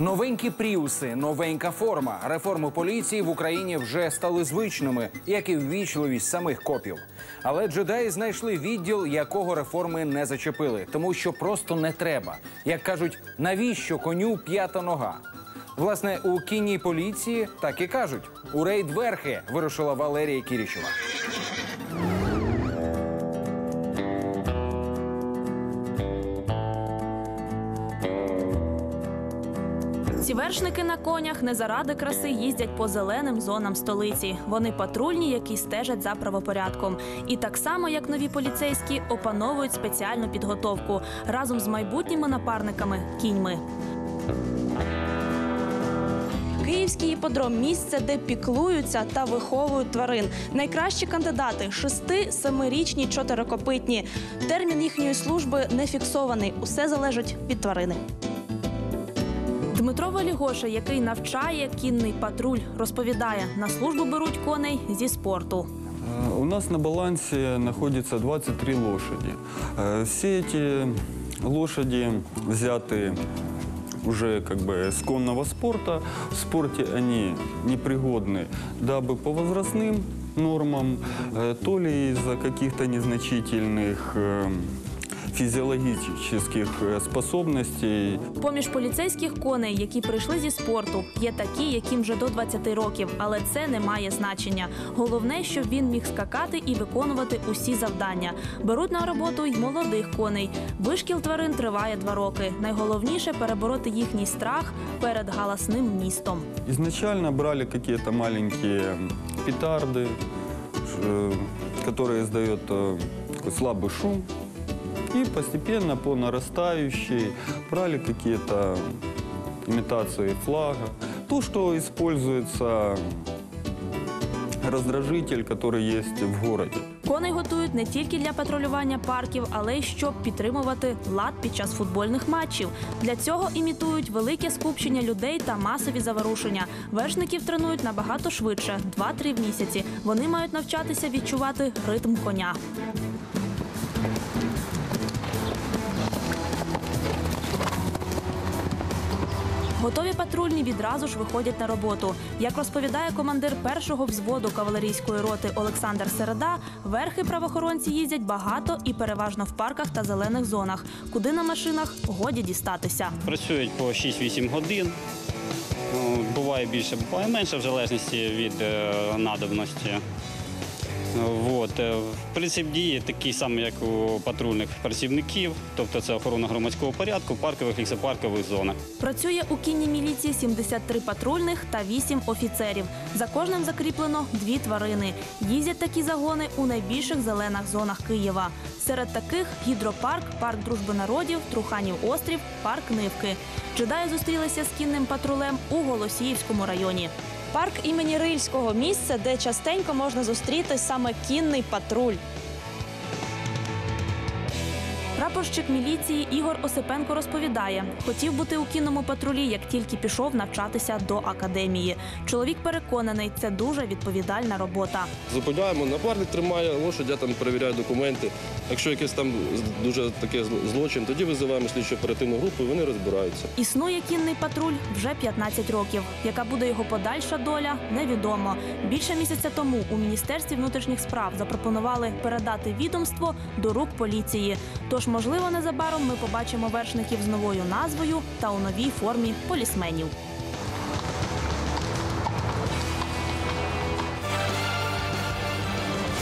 Новенькі пріуси, новенька форма. Реформи поліції в Україні вже стали звичними, як і ввічливість самих копів. Але джедаї знайшли відділ, якого реформи не зачепили, тому що просто не треба. Як кажуть, навіщо коню п'ята нога? Власне, у кінній поліції так і кажуть: у рейд верхи вирушила Валерія Кірічева. Ці вершники на конях не заради краси їздять по зеленим зонам столиці. Вони патрульні, які стежать за правопорядком. І так само, як нові поліцейські, опановують спеціальну підготовку разом з майбутніми напарниками кіньми. Київський іподром місце, де піклуються та виховують тварин. Найкращі кандидати шести, семирічні, чотирикопитні. Термін їхньої служби не фіксований. Усе залежить від тварини. Дмитро Валігоша, який навчає кінний патруль, розповідає, на службу беруть коней зі спорту. Э, У нас на балансе находится 23 лошади. Э, Все эти лошади взяты уже как бы с конного спорта. В спорте они непригодны, дабы по возрастным нормам, э, то ли из-за каких-то незначительных э, физиологических э, способностей, Поміж поліцейських коней, які прийшли зі спорту, є такі, яким вже до 20 років, але це не має значення. Головне, щоб він міг скакати і виконувати усі завдання. Беруть на роботу й молодих коней. Вишкіл тварин триває два роки. Найголовніше перебороти їхній страх перед галасним містом. Изначально брали какие-то маленькие петарды, ш- которые издают э, такой слабый шум. И постепенно по нарастающей брали какие-то имитации флага. То, что используется раздражитель, который есть в городе. Коней готують не тільки для патрулювання парків, але й щоб підтримувати лад під час футбольних матчів. Для цього імітують велике скупчення людей та масові заворушення. Вершників тренують набагато швидше 2-3 в місяці. Вони мають навчатися відчувати ритм коня. Готові патрульні відразу ж виходять на роботу. Як розповідає командир першого взводу кавалерійської роти Олександр Середа, верхи правоохоронці їздять багато і переважно в парках та зелених зонах, куди на машинах годі дістатися. Працюють по 6-8 годин. Ну, Буває більше, буває менше, в залежності від е, надобності. От. е, Принцип дії такий самий, як у патрульних працівників, тобто це охорона громадського порядку, паркових, лісопаркових зонах. Працює у кінній міліції 73 патрульних та 8 офіцерів. За кожним закріплено дві тварини. Їздять такі загони у найбільших зелених зонах Києва. Серед таких гідропарк, парк дружби народів, Труханів острів, парк Нивки. Джедаї зустрілися з кінним патрулем у Голосіївському районі. Парк імені Рильського місце, де частенько можна зустріти саме кінний патруль. Прапорщик міліції Ігор Осипенко розповідає, хотів бути у кінному патрулі, як тільки пішов навчатися до академії. Чоловік переконаний, це дуже відповідальна робота. Зупиняємо, напарник тримає лошадь, я там перевіряю документи. Якщо якийсь там дуже таке злочин, тоді визиваємо слідчо оперативну групу і вони розбираються. Існує кінний патруль вже 15 років. Яка буде його подальша доля, невідомо. Більше місяця тому у міністерстві внутрішніх справ запропонували передати відомство до рук поліції. Тож, можливо, незабаром ми побачимо вершників з новою назвою та у новій формі полісменів.